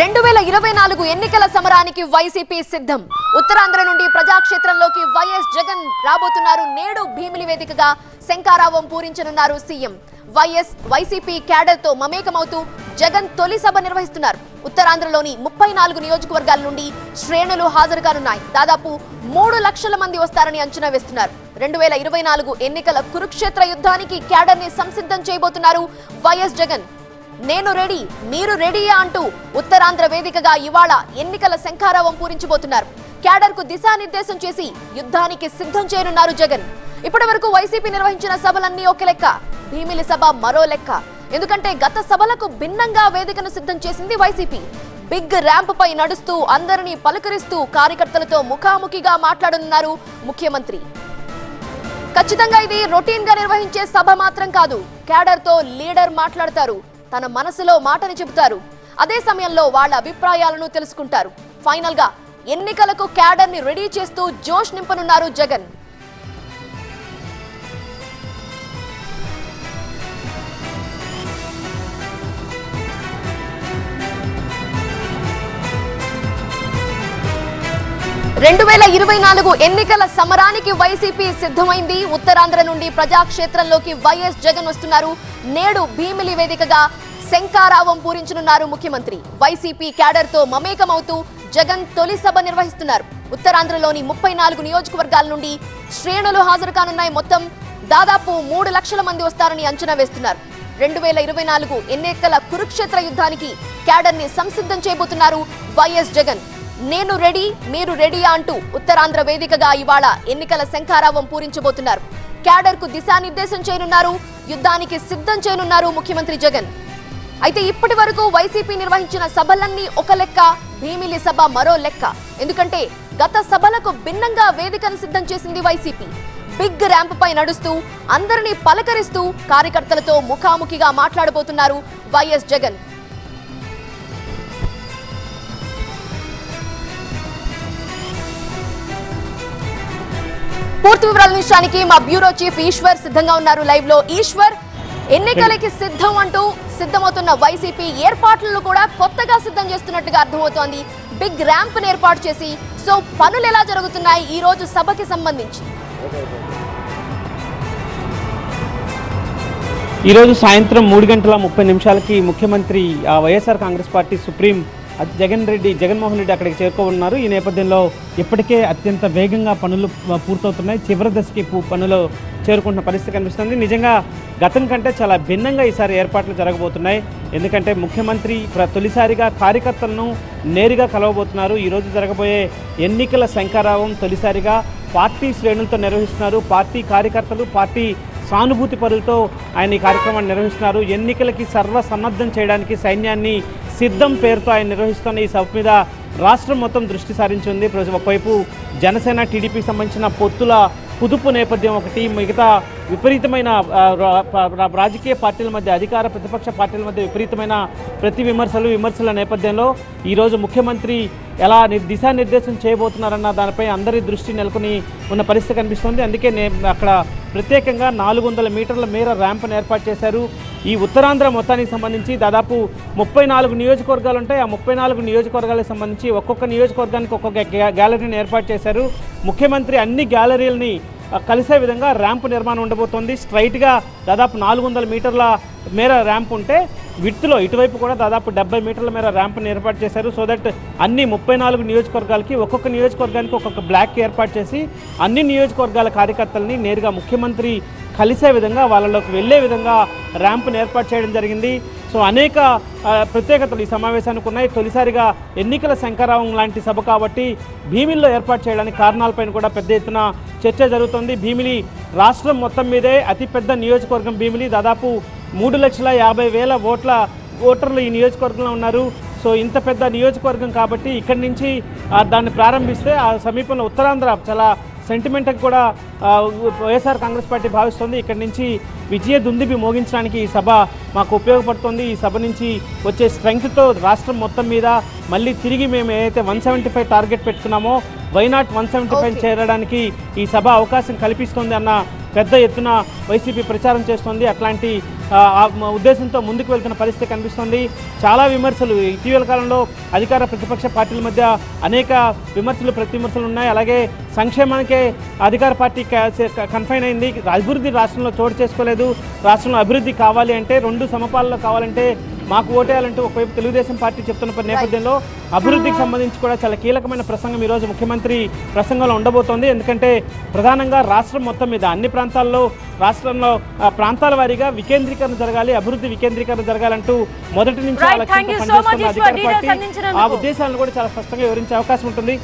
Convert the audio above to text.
రెండు వేల ఇరవై నాలుగు ఎన్నికల సమరానికి వైసీపీ సిద్ధం. ఉత్తరాంధ్ర నుండి ప్రజాక్షేత్రంలోకి వైఎస్ జగన్ రాబోతున్నారు. నేడు భీమిలి వేదికగా శంకారావం పూరించనున్నారు సీఎం. వైఎస్ వైసీపీ క్యాడర్తో మమేకమవుతూ జగన్ తొలి సభ నిర్వహిస్తున్నారు. ఉత్తరాంధ్రలోని ముప్పై నాలుగు నియోజకవర్గాల నుండి శ్రేణులు హాజరుకానున్నాయి దాదాపు మూడు లక్షల మంది వస్తారని అంచనా వేస్తున్నారు. రెండు వేల ఇరవై నాలుగు ఎన్నికల కురుక్షేత్ర యుద్ధానికి క్యాడర్ని సంసిద్ధం చేయబోతున్నారు వైఎస్ జగన్. నేను రెడీ మీరు రెడీయా అంటూ ఉత్తరాంధ్ర వేదికగా ఇవాళ ఎన్నికల శంఖారావం పూరించబోతున్నారు క్యాడర్కు దిశానిర్దేశం చేసి యుద్ధానికి సిద్ధం చేయనున్నారు జగన్. ఇప్పటి వరకు వైసీపీ నిర్వహించిన సభలన్నీ ఒక లెక్క భీమిలి సభ మరో లెక్క. ఎందుకంటే గత సభలకు భిన్నంగా వేదికను సిద్ధం చేసింది వైసీపీ. బిగ్ ర్యాంప్ పై నడుస్తూ అందరినీ పలకరిస్తూ కార్యకర్తలతో ముఖాముఖిగా మాట్లాడనున్నారు ముఖ్యమంత్రి. ఖచ్చితంగా ఇది రొటీన్గా నిర్వహించే సభ మాత్రం కాదు క్యాడర్తో లీడర్ మాట్లాడతారు. తన మనసులో మాటని చెబుతారు. అదే సమయంలో వాళ్ళ అభిప్రాయాలను తెలుసుకుంటారు. ఫైనల్గా ఎన్నికలకు క్యాడర్ని రెడీ చేస్తూ జోష్ నింపనున్నారు జగన్. రెండు వేల ఇరవై నాలుగు ఎన్నికల సమరానికి వైసీపీ సిద్ధమైంది. ఉత్తరాంధ్ర నుండి ప్రజాక్షేత్రంలోకి వైఎస్ జగన్ వస్తున్నారు. నేడు భీమిలి వేదికగా శంకారావం పూరించనున్నారు ముఖ్యమంత్రి. వైసీపీ క్యాడర్తో మమేకమవుతూ జగన్ తొలి సభ నిర్వహిస్తున్నారు. ఉత్తరాంధ్రలోని ముప్పై నాలుగు నియోజకవర్గాల నుండి శ్రేణులు హాజరు కానున్నాయి. మొత్తం దాదాపు మూడు లక్షల మంది వస్తారని అంచనా వేస్తున్నారు. రెండు వేల ఇరవై నాలుగు ఎన్నికల కురుక్షేత్ర యుద్ధానికి క్యాడర్ని సంసిద్ధం చేయబోతున్నారు వైఎస్ జగన్. నేను రెడీ మీరు రెడీ అంటూ ఉత్తరాంధ్ర వేదికగా ఇవాళ ఎన్నికల శంఖారావం పూరించబోతున్నారు. క్యాడర్కు దిశానిర్దేశం చేయనున్నారు యుద్ధానికి సిద్ధం చేయనున్నారు ముఖ్యమంత్రి జగన్. అయితే ఇప్పటి వరకు వైసీపీ నిర్వహించిన సభలన్నీ ఒక లెక్క భీమిలి సభ మరో లెక్క. ఎందుకంటే గత సభలకు భిన్నంగా వేదికను సిద్ధం చేసింది వైసీపీ. బిగ్ ర్యాంప్ పై నడుస్తూ అందరినీ పలకరిస్తూ కార్యకర్తలతో ముఖాముఖిగా మాట్లాడబోతున్నారు వైఎస్ జగన్. పూర్తి వివరాల నిమిషానికి మా బ్యూరో చీఫ్ ఈశ్వర్ సిద్ధంగా ఉన్నారు. లైవ్లో ఈశ్వర్ ఎన్నికలకి సిద్ధం అంటూ సిద్ధమవుతున్న వైసీపీ ఏర్పాట్లను కూడా కొత్తగా సిద్ధం చేస్తున్నట్టుగా అర్థమవుతోంది. బిగ్ ర్యాంప్ ఏర్పాటు చేసి సో పనులు ఎలా జరుగుతున్నాయి ఈ రోజు సభకి సంబంధించి? ఈరోజు సాయంత్రం మూడు గంటల ముప్పై నిమిషాలకి ముఖ్యమంత్రి ఆ, వైఎస్ఆర్ కాంగ్రెస్ పార్టీ సుప్రీం జగన్ రెడ్డి జగన్మోహన్ రెడ్డి అక్కడికి చేరుకోనున్నారు. ఈ నేపథ్యంలో ఇప్పటికే అత్యంత వేగంగా పనులు పూర్తవుతున్నాయి. చివరి దశకి పూ- పనులు చేరుకుంటున్న పరిస్థితి కనిపిస్తుంది. నిజంగా గతం కంటే చాలా భిన్నంగా ఈసారి ఏర్పాట్లు జరగబోతున్నాయి. ఎందుకంటే ముఖ్యమంత్రి ప్ర- తొలిసారిగా కార్యకర్తలను నేరుగా కలవబోతున్నారు. ఈరోజు జరగబోయే ఎన్నికల శంకారావం తొలిసారిగా పార్టీ శ్రేణులతో నిర్వహిస్తున్నారు. పార్టీ కార్యకర్తలు పార్టీ సానుభూతి పరులతో ఆయన ఈ కార్యక్రమాన్ని నిర్వహిస్తున్నారు. ఎన్నికలకి సర్వసన్నద్ధం చేయడానికి సైన్యాన్ని సిద్ధం పేరుతో ఆయన నిర్వహిస్తున్న ఈ సభ మీద రాష్ట్రం మొత్తం దృష్టి సారించింది. ఒకవైపు జనసేన టీడీపీకి సంబంధించిన పొత్తుల కుదుపు నేపథ్యం ఒకటి మిగతా విపరీతమైన రాజకీయ పార్టీల మధ్య అధికార ప్రతిపక్ష పార్టీల మధ్య విపరీతమైన ప్రతి విమర్శలు విమర్శల నేపథ్యంలో ఈరోజు ముఖ్యమంత్రి ఎలా దిశానిర్దేశం చేయబోతున్నారన్న దానిపై అందరి దృష్టి నెలకొని ఉన్న పరిస్థితి కనిపిస్తుంది. అందుకే అక్కడ ప్రత్యేకంగా నాలుగు వందల మీటర్ల మేర ర్యాంప్ను ఏర్పాటు చేశారు. ఈ ఉత్తరాంధ్ర మొత్తానికి సంబంధించి దాదాపు ముప్పై నాలుగు నియోజకవర్గాలు ఉంటాయి. ఆ ముప్పై నాలుగు నియోజకవర్గాలకు సంబంధించి ఒక్కొక్క నియోజకవర్గానికి ఒక్కొక్క గ్యాలరీని ఏర్పాటు చేశారు. ముఖ్యమంత్రి అన్ని గ్యాలరీలని కలిసే విధంగా ర్యాంప్ నిర్మాణం ఉండబోతోంది. స్ట్రైట్గా దాదాపు నాలుగు వందల మీటర్ల మేర ర్యాంప్ ఉంటే విత్లో ఇటువైపు కూడా దాదాపు డెబ్బై మీటర్ల మేర ర్యాంప్ను ఏర్పాటు చేశారు. సో దట్ అన్ని ముప్పై నాలుగు నియోజకవర్గాలకి ఒక్కొక్క నియోజకవర్గానికి ఒక్కొక్క బ్లాక్ ఏర్పాటు చేసి అన్ని నియోజకవర్గాల కార్యకర్తల్ని నేరుగా ముఖ్యమంత్రి కలిసే విధంగా వాళ్ళలోకి వెళ్ళే విధంగా ర్యాంప్ను ఏర్పాటు చేయడం జరిగింది. సో అనేక ప్రత్యేకతలు ఈ సమావేశానికి ఉన్నాయి. తొలిసారిగా ఎన్నికల శంకరావం లాంటి సభ కాబట్టి భీమిల్లో ఏర్పాటు చేయడానికి కారణాలపైన కూడా పెద్ద ఎత్తున చర్చ జరుగుతుంది. భీమిలి రాష్ట్రం మొత్తం మీదే అతిపెద్ద నియోజకవర్గం భీమిలి. దాదాపు మూడు లక్షల యాభై వేల ఓట్ల ఓటర్లు ఈ నియోజకవర్గంలో ఉన్నారు. సో ఇంత పెద్ద నియోజకవర్గం కాబట్టి ఇక్కడి నుంచి దాన్ని ప్రారంభిస్తే ఆ సమీపంలో ఉత్తరాంధ్ర చాలా సెంటిమెంట్కి కూడా వైఎస్ఆర్ కాంగ్రెస్ పార్టీ భావిస్తుంది. ఇక్కడి నుంచి విజయ దుందిబి మోగించడానికి ఈ సభ మాకు ఉపయోగపడుతుంది. ఈ సభ నుంచి వచ్చే స్ట్రెంగ్త్తో రాష్ట్రం మొత్తం మీద మళ్ళీ తిరిగి మేము ఏదైతే one seventy five target పెట్టుకున్నామో why not one seventy five. చేరడానికి ఈ సభ అవకాశం కల్పిస్తుంది అన్న పెద్ద ఎత్తున వైసీపీ ప్రచారం చేస్తోంది. అట్లాంటి ఉద్దేశంతో ముందుకు వెళ్తున్న పరిస్థితి కనిపిస్తోంది. చాలా విమర్శలు ఇటీవల కాలంలో అధికార ప్రతిపక్ష పార్టీల మధ్య అనేక విమర్శలు ప్రతివిమర్శలు ఉన్నాయి. అలాగే సంక్షేమానికే అధికార పార్టీ కన్ఫైన్ అయింది. అభివృద్ధి రాష్ట్రంలో చోటు చేసుకోలేదు. రాష్ట్రంలో అభివృద్ధి కావాలి అంటే రెండు సమపాలలో కావాలంటే మాకు ఓటేయాలంటూ ఒకవైపు తెలుగుదేశం పార్టీ చెప్తున్న నేపథ్యంలో అభివృద్ధికి సంబంధించి కూడా చాలా కీలకమైన ప్రసంగం ఈరోజు ముఖ్యమంత్రి ప్రసంగంలో ఉండబోతోంది. ఎందుకంటే ప్రధానంగా రాష్ట్రం మొత్తం మీద అన్ని ప్రాంతాల్లో రాష్ట్రంలో ఆ, ప్రాంతాల వారీగా వికేంద్రీకరణ జరగాలి అభివృద్ధి వికేంద్రీకరణ జరగాలంటూ మొదటి నుంచి ఆ లక్ష్యంతో పనిచేస్తున్న. అధికార పార్టీ. ఉద్దేశాలను కూడా చాలా స్పష్టంగా వివరించే అవకాశం ఉంటుంది.